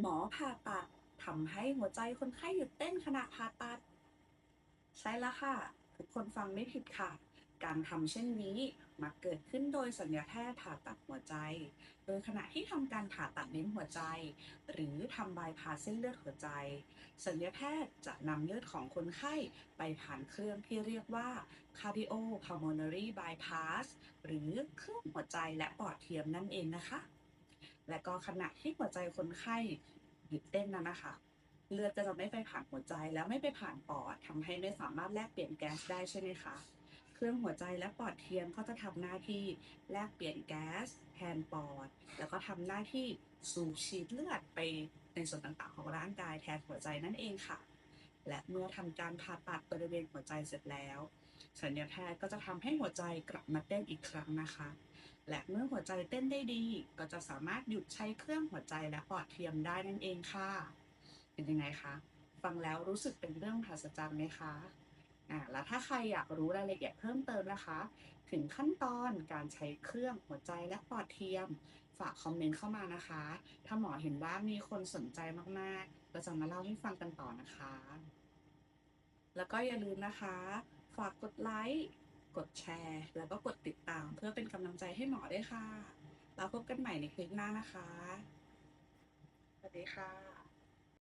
หมอผ่าตัดทำให้หัวใจคนไข้หยุดเต้นขณะผ่าตัด ใช่แล้วค่ะ ทุกคนฟังไม่ผิดค่ะ การทำเช่นนี้มักเกิดขึ้นโดยสัญญาแพทย์ผ่าตัดหัวใจ โดยขณะที่ทำการผ่าตัดเน้นหัวใจ หรือทำบายพาสเส้นเลือดหัวใจ สัญญาแพทย์จะนำเลือดของคนไข้ไปผ่านเครื่องที่เรียกว่า cardiopulmonary bypass หรือเครื่องหัวใจและปอดเทียมนั่นเองนะคะ และก็ขณะที่หัวใจคนไข้หยุดเต้นนั้นนะคะ เลือดก็จะไม่ไปผ่านหัวใจแล้วไม่ไปผ่านปอดทำให้ไม่สามารถแลกเปลี่ยนแก๊สได้ใช่ไหมคะเครื่องหัวใจและปอดเทียมก็จะทำหน้าที่แลกเปลี่ยนแก๊สแทนปอด แล้วก็ทำหน้าที่สูบฉีดเลือดไปในส่วนต่างๆของร่างกายแทนหัวใจนั่นเองค่ะ และเมื่อทำการผ่าตัดบริเวณหัวใจเสร็จแล้ว สัญญาแพทย์ก็จะทำให้หัวใจกลับมาเต้นอีกครั้งนะคะ และเมื่อหัวใจเต้นได้ดี ก็จะสามารถหยุดใช้เครื่องหัวใจและปอดเทียมได้นั่นเองค่ะ เป็นยังไงคะฟังแล้วรู้สึกเป็นเรื่องมหัศจรรย์ไหมคะอ่าแล้วถ้าใครอยากรู้รายละเอียดเพิ่มเติมนะคะ ถึงขั้นตอนการใช้เครื่องหัวใจและปอดเทียม ฝากคอมเมนต์เข้ามานะคะ ถ้าหมอเห็นว่ามีคนสนใจมากๆ ก็จะมาเล่าให้ฟังกันต่อนะคะ แล้วก็อย่าลืมนะคะ ฝากกดไลค์ กดแชร์ แล้วก็กดติดตาม เพื่อเป็นกำลังใจให้หมอด้วยค่ะแล้วพบกันใหม่ในคลิปหน้านะคะ สวัสดีค่ะ